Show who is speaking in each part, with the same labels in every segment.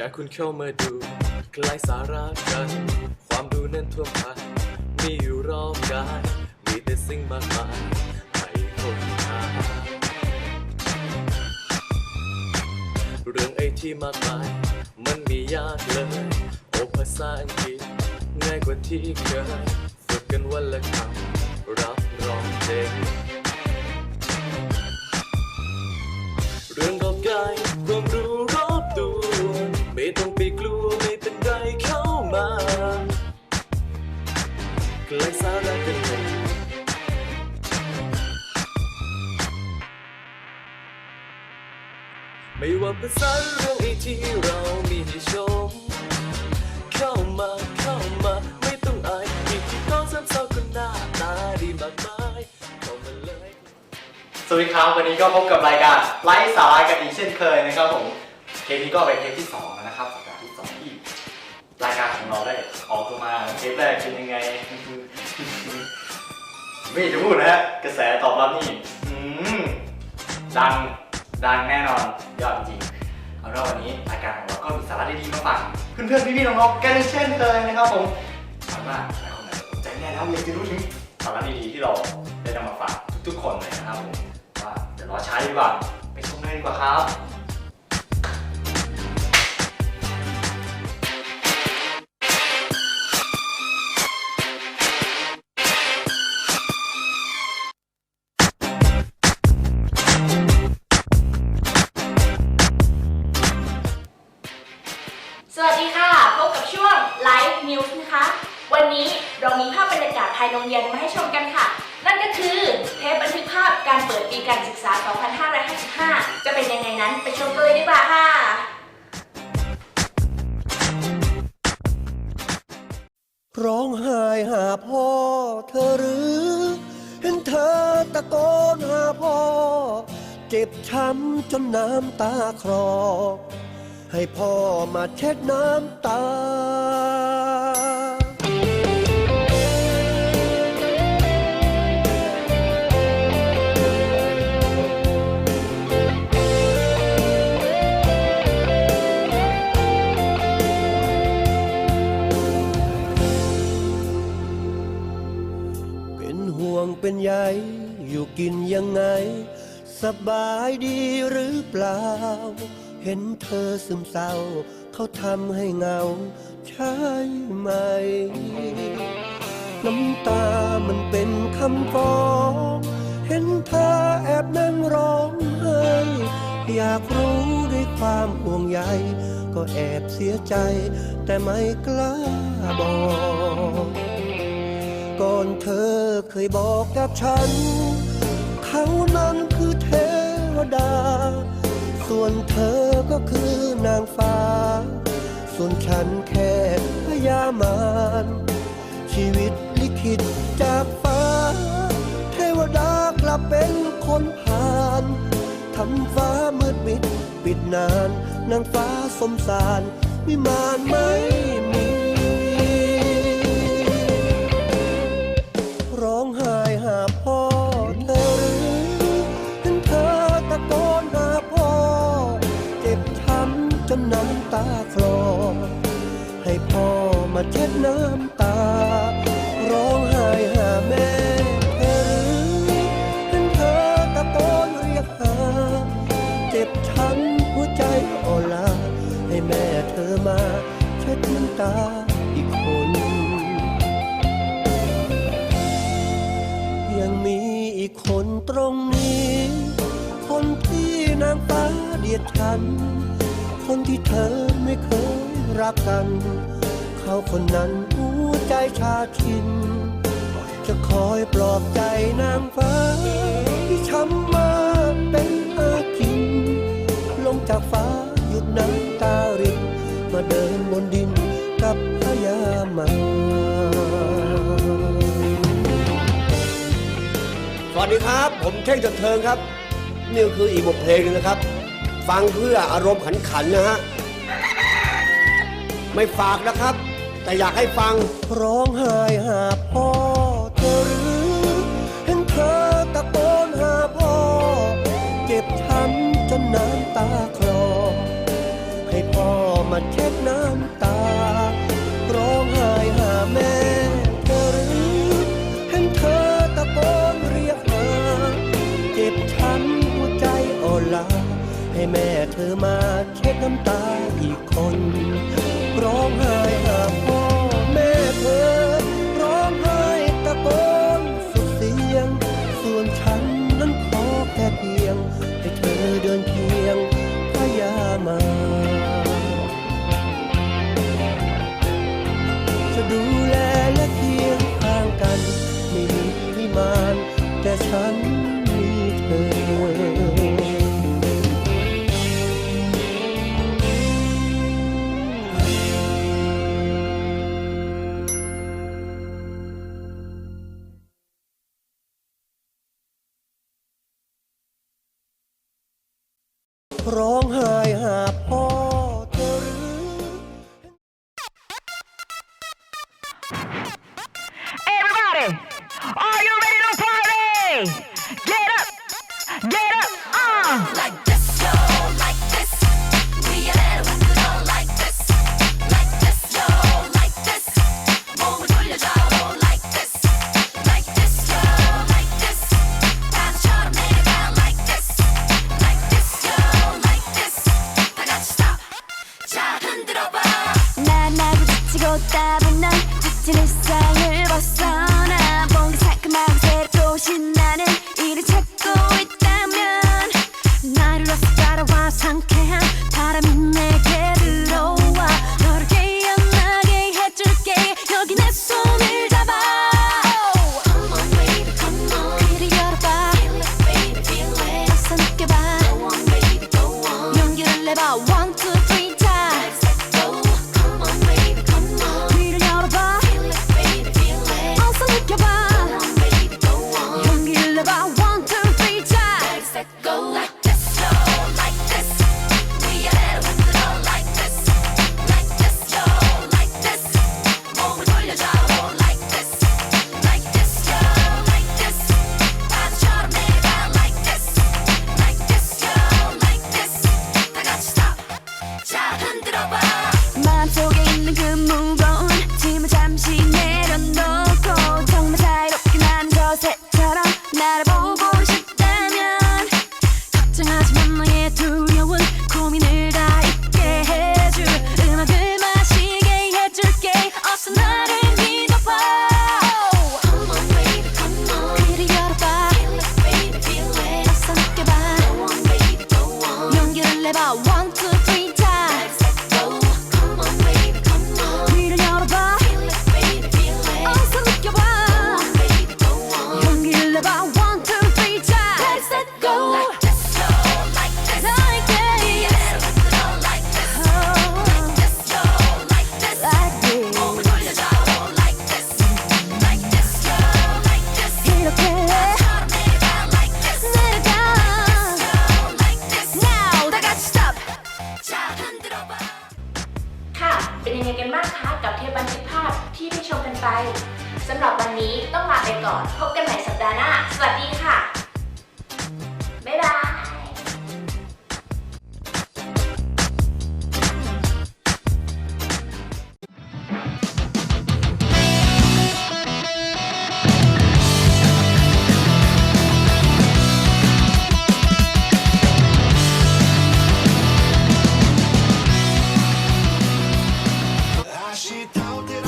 Speaker 1: ค่คุณเข้ามาดูใกล้สาระกัน ความดูนั้นทั่วไปมีอยู่รอบกายมีแต่สิ่งมากมายให้ค้นหาเรื่องไอที่มากมาย มันมียากเลย โอภาษาอังกฤษง่ายกว่าที่เคยฝึกกันวันละคำรับรองเด็กเรื่องรอบกายความรู้รอบ ไม่ว่าภาษาเรื่องไอที่เรามีให้ชม เข้ามาเข้ามาไม่ต้องอายมีที่น้องซ้ำซ้อนคนหน้าตาดีมากมายเข้ามาเลย
Speaker 2: สวัสดีครับวันนี้ก็พบกับรายการไลฟ์สาระกันอีกเช่นเคยนะครับผมเทปนี้ก็เป็นเทปที่สองแล้วนะครับสัปดาห์ที่สองที่รายการของเราได้ออกตัวมาเทปแรกเป็นยังไง ไม่จะพูดนะฮะกระแสตอบรับนี่อืมดัง ดังแน่นอนยอดจริงเอาละวันนี้รายการของเราก็มีสาระดีๆมาฝากเพื่อนๆพี่ๆน้องๆกันอีกเช่นเคยนะครับผมหวังว่าหลายคนอาจจะสนใจแน่แล้วอยากจะรู้ถึงสาระดีๆที่เราได้นำมาฝากทุกๆคนเลยนะครับผมว่าเดี๋ยวรอช้าดีกว่าไปชมเลยดีกว่าครับ
Speaker 3: ภายในโรงเรียนมาให้ชมกันค่ะ นั่นก็คือเทปบันทึกภาพการเปิดปีการศึกษา 2555 จะเป็นยังไงนั้นไปชมกันเลยดีกว่าค่ะ
Speaker 4: ร้องไห้หาพ่อเธอหรือ เห็นเธอตะโกนหาพ่อ เจ็บช้ำจนน้ำตาคลอให้พ่อมาเช็ดน้ำตา ห็นเธอซึมเศร้า เขาทำให้เหงา ใช่ไหม น้ำตามันเป็นคำฟ้อง เห็นเธอแอบนั่งร้องไห้อยากรู้ด้วยความห่วงใย ก็แอบเสียใจ แต่ไม่กล้าบอก ก่อนเธอเคยบอกกับฉัน เขานั้นคือเทวดา ส่วนเธอก็คือนางฟ้า ส่วนฉันแค่พยามารชีวิตลิขิตจากฟ้า เทวดากลับเป็นคนผ่านทำฟ้ามืดมิดปิดนาน นางฟ้าสมสารวิมานไม่มี ยดฉัน คนที่เธอไม่เคยรักกัน เขาคนนั้นหัวใจชาชิน จะคอยปลอบใจนางฟ้า ที่ช้ำมาเป็นอากิน ลงจากฟ้าหยุดน้ำตารินมาเดินบนดินกับพยามาสวัสดีครับ ผมเท่งจันเทิงครับ นี่คืออีกบทเพลงหนึงนะครับ ฟังเพื่ออารมณ์ขันขันๆนะฮะ ไม่ฝากนะครับ แต่อยากให้ฟังร้องไห้หาพ่อเธอหรือ เธอมา ร้องไห้
Speaker 5: 따분 넌 지친 일상을 벗어나 뭔가 상큼하고 새롭고 신나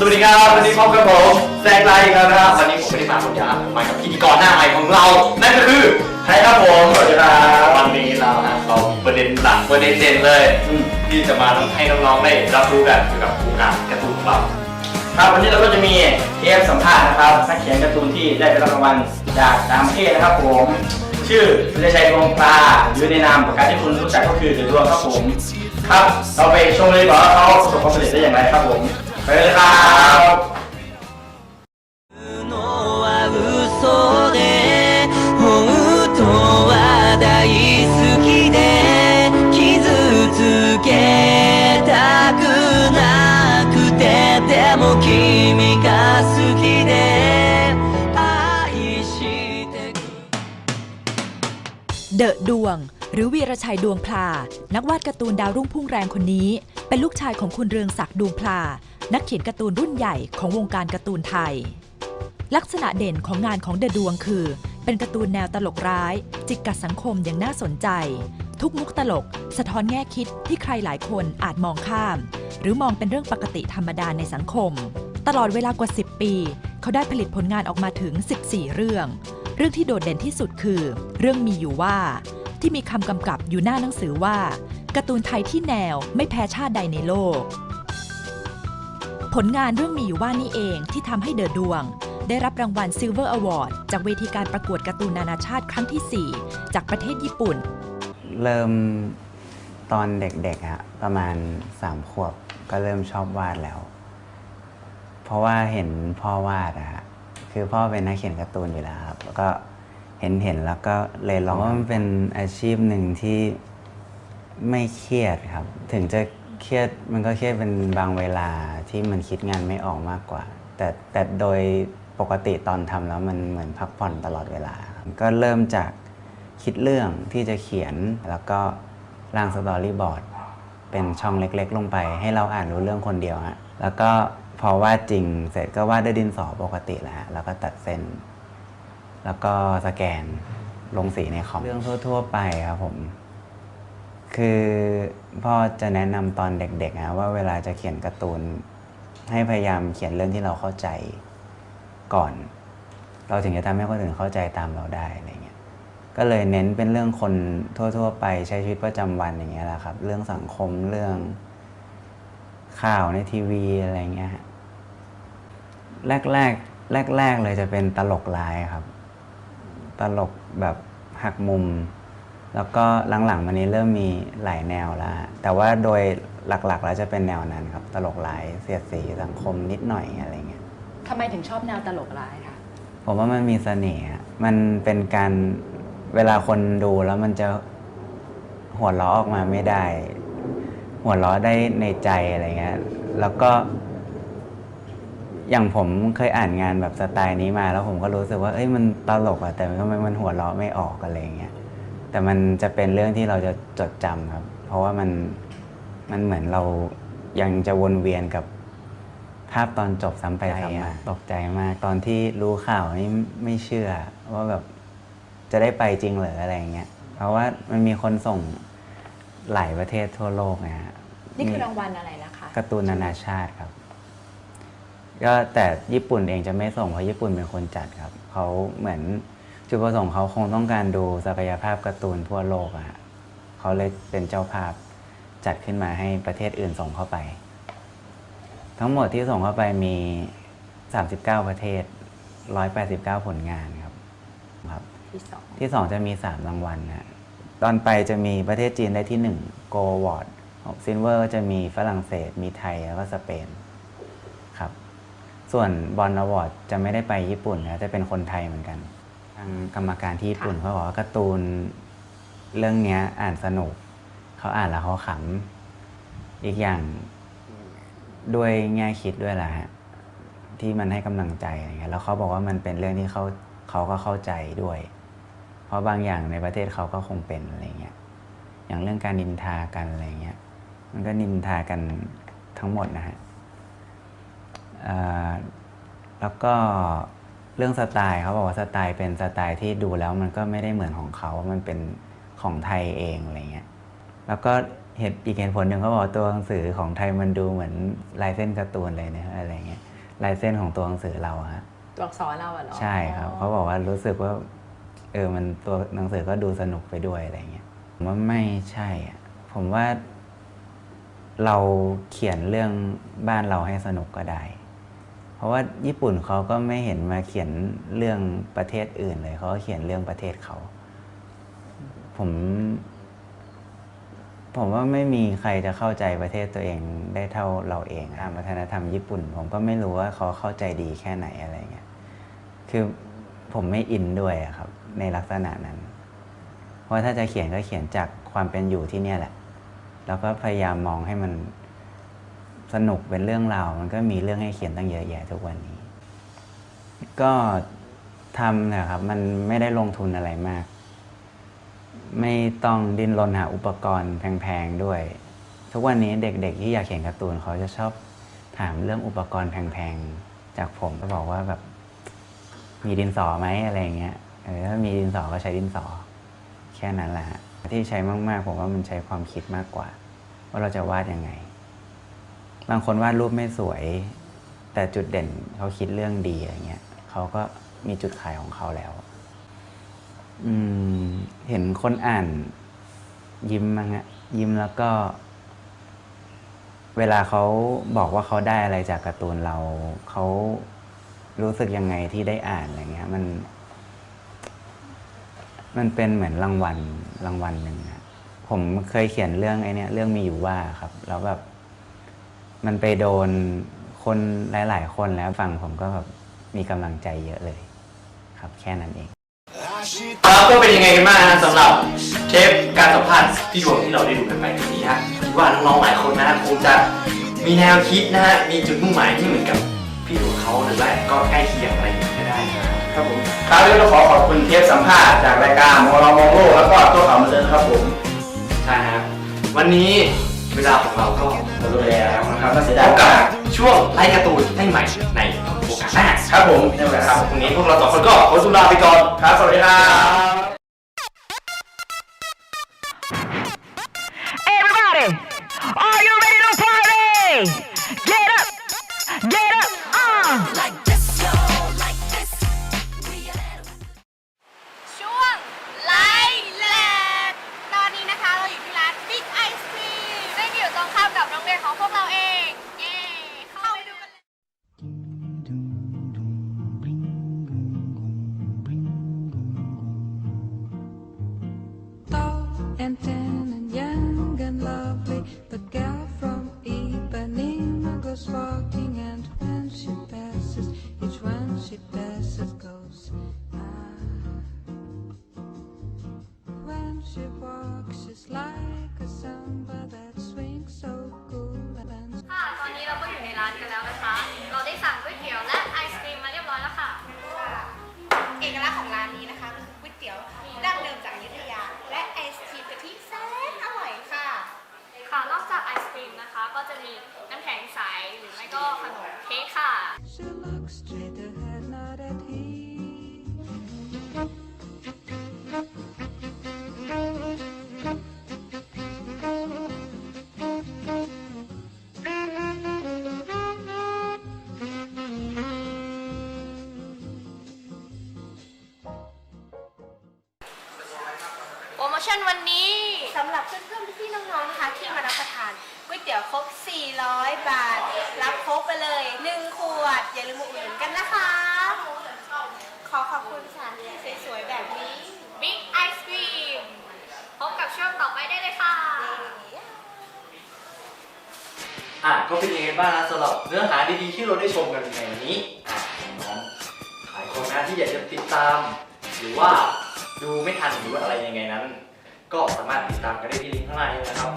Speaker 3: สวัสดีค
Speaker 2: รับ วันนี้พบกับผมแซงไลอีกแล้วนะครับวันนี้ผมไม่ได้มาคนเดียวผมมากับพิธีกรหน้าใหม่ของเรา นั่นก็คือใครครับผมสวัสดีครับวันนี้เรานะเรามีประเด็นหลักประเด็นเด่นเลย ที่จะมาทำให้น้องๆได้รับรู้กันเกี่ยวกับวงการการ์ตูนของเรา
Speaker 6: ครับวันนี้เราก็จะมีเทปสัมภาษณ์นะครับนักเขียนการ์ตูนที่ได้ไปรับรางวัลจากต่างประเทศนะครับผม ชื่อสุรชัยดวงปลาหรือในนามประกาศที่คุณรู้จักก็คือเดือดดวงครับผม ครับ เราไปชมเลยดีกว่าว่าเขาประสบความสำเร็จได้อย่างไรครับผม เลยครับ
Speaker 7: เดอะดวง หรือวีรชัยดวงพลา นักวาดการ์ตูนดาวรุ่งพุ่งแรงคนนี้ เป็นลูกชายของคุณเรืองศักดิ์ดวงพลา นักเขียนการ์ตูนรุ่นใหญ่ของวงการการ์ตูนไทย ลักษณะเด่นของงานของเดอะดวงคือ เป็นการ์ตูนแนวตลกร้าย จิกกัดสังคมอย่างน่าสนใจ ทุกมุกตลก สะท้อนแง่คิดที่ใครหลายคนอาจมองข้าม หรือมองเป็นเรื่องปกติธรรมดาในสังคม ตลอดเวลากว่า 10 ปี เขาได้ผลิตผลงานออกมาถึง 14 เรื่อง เรื่องที่โดดเด่นที่สุดคือ เรื่องมีอยู่ว่า ที่มีคำกำกับอยู่หน้าหนังสือว่าการ์ตูนไทยที่แนวไม่แพ้ชาติใดในโลก ผลงานเรื่องมีอยู่ว่านี่เองที่ทำให้เดอะดวง ได้รับรางวัล Silver Award จากเวทีการประกวดการ์ตูนนานาชาติครั้งที่ 4 จากประเทศญี่ปุ่น
Speaker 8: เริ่มตอนเด็กๆอะประมาณสามขวบก็เริ่มชอบวาดแล้ว เพราะว่าเห็นพ่อวาดอะฮะคือพ่อเป็นนักเขียนการ์ตูนอยู่แล้วครับ แล้วก็เห็นเห็นแล้วก็เลยลองว่ามันเป็นอาชีพหนึ่งที่ไม่เครียดครับ ถึงจะ เครียดมันก็เครียดเป็นบางเวลาที่มันคิดงานไม่ออกมากกว่า แต่แต่โดยปกติตอนทำแล้วมันเหมือนพักผ่อนตลอดเวลา ก็เริ่มจากคิดเรื่องที่จะเขียนแล้วก็ร่างสตอรี่บอร์ดเป็นช่องเล็กๆ ลงไป ให้เราอ่านรู้เรื่องคนเดียวฮะแล้วก็พอวาดจริงเสร็จก็วาดด้วยดินสอปกติแหละฮะแล้วก็ตัดเส้น แล้วก็สแกนลงสีในคอมเรื่องทั่ว ๆ ไปครับผม คือพ่อจะแนะนำตอนเด็กๆนะว่าเวลาจะเขียนการ์ตูน ให้พยายามเขียนเรื่องที่เราเข้าใจก่อน เราถึงจะทำให้คนอื่นเข้าใจตามเราได้อะไรเงี้ยก็เลยเน้นเป็นเรื่องคนทั่ว ๆ ไปใช้ชีวิตประจำวันอย่างเงี้ยแหละครับ เรื่องสังคมเรื่องข่าวในทีวีอะไรเงี้ยแรกแรกแรกแรกเลยจะเป็นตลกร้ายครับ ตลกแบบหักมุม แล้วก็หลังๆมานี้เริ่มมีหลายแนวแล้วฮะแต่ว่าโดยหลักๆแล้วจะเป็นแนวนั้นครับ ตลกร้ายเสียดสีสังคมนิดหน่อยอะไรเงี้ย
Speaker 3: ทำไมถึงชอบแนวตลกร้ายคะ
Speaker 8: ผมว่ามันมีเสน่ห์อะมันเป็นการเวลาคนดูแล้วมันจะหัวเราะออกมาไม่ได้ หัวเราะได้ในใจอะไรเงี้ยแล้วก็ อย่างผมเคยอ่านงานแบบสไตล์นี้มา แล้วผมก็รู้สึกว่าเอ้ยมันตลกอะแต่ทำไมมันหัวเราะไม่ออกอะไรเงี้ย แต่มันจะเป็นเรื่องที่เราจะจดจำครับ เพราะว่ามันมันเหมือนเรายังจะวนเวียนกับภาพตอนจบซ้ำไปซ้ำมาตกใจมากตอนที่รู้ข่าวนี่ไม่เชื่อ ว่าแบบจะได้ไปจริงเหรืออะไรเงี้ยเพราะว่ามันมีคนส่งหลายประเทศทั่วโลกนะฮะ
Speaker 3: นี่คือรางวัลอะไรนะคะ
Speaker 8: การ์ตูนนานาชาติครับก็แต่ญี่ปุ่นเองจะไม่ส่งเพราะญี่ปุ่นเป็นคนจัดครับเขาเหมือน จุดประสงค์เขาคงต้องการดูศักยภาพการ์ตูนทั่วโลกอะฮะเขาเลยเป็นเจ้าภาพจัดขึ้นมาให้ประเทศอื่นส่งเข้าไป ทั้งหมดที่ส่งเข้าไปมี 39 ประเทศ 189 ผลงานครับครับ
Speaker 3: ที่สอง
Speaker 8: ที่2จะมี 3 รางวัลนะตอนไปจะมีประเทศจีนได้ที่1โกลวอร์ดซินเวอร์จะมีฝรั่งเศส มีไทยแล้วก็สเปนครับ ส่วนบอลอวอร์ดจะไม่ได้ไปญี่ปุ่นนะจะเป็นคนไทยเหมือนกัน ทางกรรมการที่ญี่ปุ่นเขาบอกว่าการ์ตูนเรื่องเนี้ยอ่านสนุก เขาอ่านแล้วเขาขำอีกอย่างด้วยแง่คิดด้วยแหละฮะที่มันให้กำลังใจอะไรเงี้ยแล้วเขาบอกว่ามันเป็นเรื่องที่เขาเขาก็เข้าใจด้วย เพราะบางอย่างในประเทศเขาก็คงเป็นอะไรเงี้ยอย่างเรื่องการนินทากันอะไรเงี้ยมันก็นินทากันทั้งหมดนะฮะเอ่อแล้วก็ เรื่องสไตล์เขาบอกว่าสไตล์เป็นสไตล์ที่ดูแล้วมันก็ไม่ได้เหมือนของเขามันเป็นของไทยเองอะไรเงี้ยแล้วก็เหตุอีกเหตุผลหนึ่งเขาบอกว่าตัวหนังสือของไทยมันดูเหมือนลายเส้นการ์ตูนเลยนะอะไรเงี้ยลายเส้นของตัวหนังสือเราอะฮะ
Speaker 3: ตัวอักษรเราอะเหรอ
Speaker 8: ใช่ครับเขาบอกว่ารู้สึกว่าเออมันตัวหนังสือก็ดูสนุกไปด้วยอะไรเงี้ยผมว่าไม่ใช่อะผมว่าเราเขียนเรื่องบ้านเราให้สนุกก็ได้ เพราะว่าญี่ปุ่นเขาก็ไม่เห็นมาเขียนเรื่องประเทศอื่นเลยเขาเขียนเรื่องประเทศเขา ผม ผมว่าไม่มีใครจะเข้าใจประเทศตัวเองได้เท่าเราเองตามวัฒนธรรมญี่ปุ่น ผมก็ไม่รู้ว่าเขาเข้าใจดีแค่ไหนอะไรเงี้ยคือผมไม่อินด้วยครับ ในลักษณะนั้น เพราะถ้าจะเขียนก็เขียนจากความเป็นอยู่ที่เนี่ยแหละ แล้วก็พยายามมองให้มัน สนุกเป็นเรื่องราวมันก็มีเรื่องให้เขียนตั้งเยอะแยะทุกวันนี้ ก็ทำนะครับ มันไม่ได้ลงทุนอะไรมาก ไม่ต้องดิ้นรนหาอุปกรณ์แพงๆด้วย ทุกวันนี้เด็กๆที่อยากเขียนการ์ตูนเขาจะชอบถามเรื่องอุปกรณ์แพงๆจากผมก็บอกว่าแบบมีดินสอไหมอะไรเงี้ยเออถ้ามีดินสอก็ใช้ดินสอ แค่นั้นแหละที่ใช้มากๆผมว่ามันใช้ความคิดมากกว่า ว่าเราจะวาดยังไง บางคนวาดรูปไม่สวย แต่จุดเด่นเขาคิดเรื่องดีอะไรเงี้ยเขาก็มีจุดขายของเขาแล้วอืมเห็นคนอ่านยิ้มมั้งฮะยิ้มแล้วก็ เวลาเขาบอกว่าเขาได้อะไรจากการ์ตูนเรา เขารู้สึกยังไงที่ได้อ่านอะไรเงี้ย มัน มันเป็นเหมือนรางวัลรางวัลหนึ่งอะผมเคยเขียนเรื่องไอ้เนี่ยเรื่องมีอยู่ว่าครับ แล้วแบบ มันไปโดนคนหลาย ๆ คนแล้วฟังผมก็แบบมีกำลังใจเยอะเลย ครับแค่นั้นเอง
Speaker 6: ครับก็เป็นยังไงกันบ้างนะสำหรับเทปการสัมภาษณ์พี่ดวงที่เราได้ดูกันไปในนี้ฮะคิดว่าน้องๆหลายคนนะคงจะมีแนวคิดนะฮะมีจุดมุ่งหมายที่เหมือนกับพี่ดวงเขาหรือว่าก็ใกล้เคียงอะไรอย่างนี้ก็ได้นะครับผมครับแล้วก็ขอขอบคุณเทปสัมภาษณ์จากรายการมอลมองโลกแล้วก็ตัวข่าวมาเดินครับผมใช่ฮะวันนี้ เวลาของเราก็หมดลงแล้วนะครับก็เสียดายโอกาสช่วงไลฟ์การ์ตูนได้ใหม่ในโอกาสหน้าครับผมในโอกาสครับวันนี้พวกเราสองคนก็ขอสุลาไปก่อนครับสวัสดีครับ
Speaker 9: Everybody, are you ready to party? Get up, get up, uh.
Speaker 3: ข้ามกับโรงเรียนของพวกเราเอง ก็ ชั่นวันนี้
Speaker 10: สำหรับเพื่อนๆพี่ๆน้องๆนะคะที่มารับประทานก๋วยเตี๋ยวครบ 400 บาท รับครบไปเลย 1 ขวด อย่าลืมมาอุดหนุนกันนะคะ ขอขอบคุณสถานที่สวยๆแบบนี้
Speaker 3: Big Ice Cream พบกับช่วงต่อไปได้เลยค่ะ
Speaker 2: อะก็เป็นยังไงบ้างนะสำหรับเนื้อหาดีๆที่เราได้ชมกันในวันนี้อะน้องหลายคนนะที่อยากจะติดตาม หรือว่าดูไม่ทันหรือว่าอะไรยังไงนั้น ก็สามารถติดตามกันได้ที่ลิงก์ข้างล่างนี้นะครับ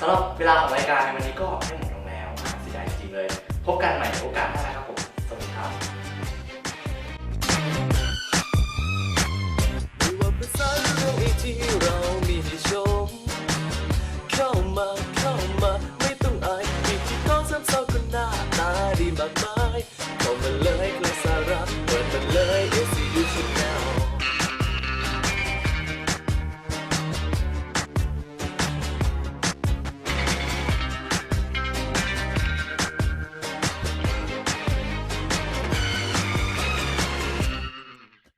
Speaker 2: สำหรับเวลาของรายการในวันนี้ก็ได้หมดลงแล้วอะเสียดายจริงๆเลย พบกันใหม่โอกาส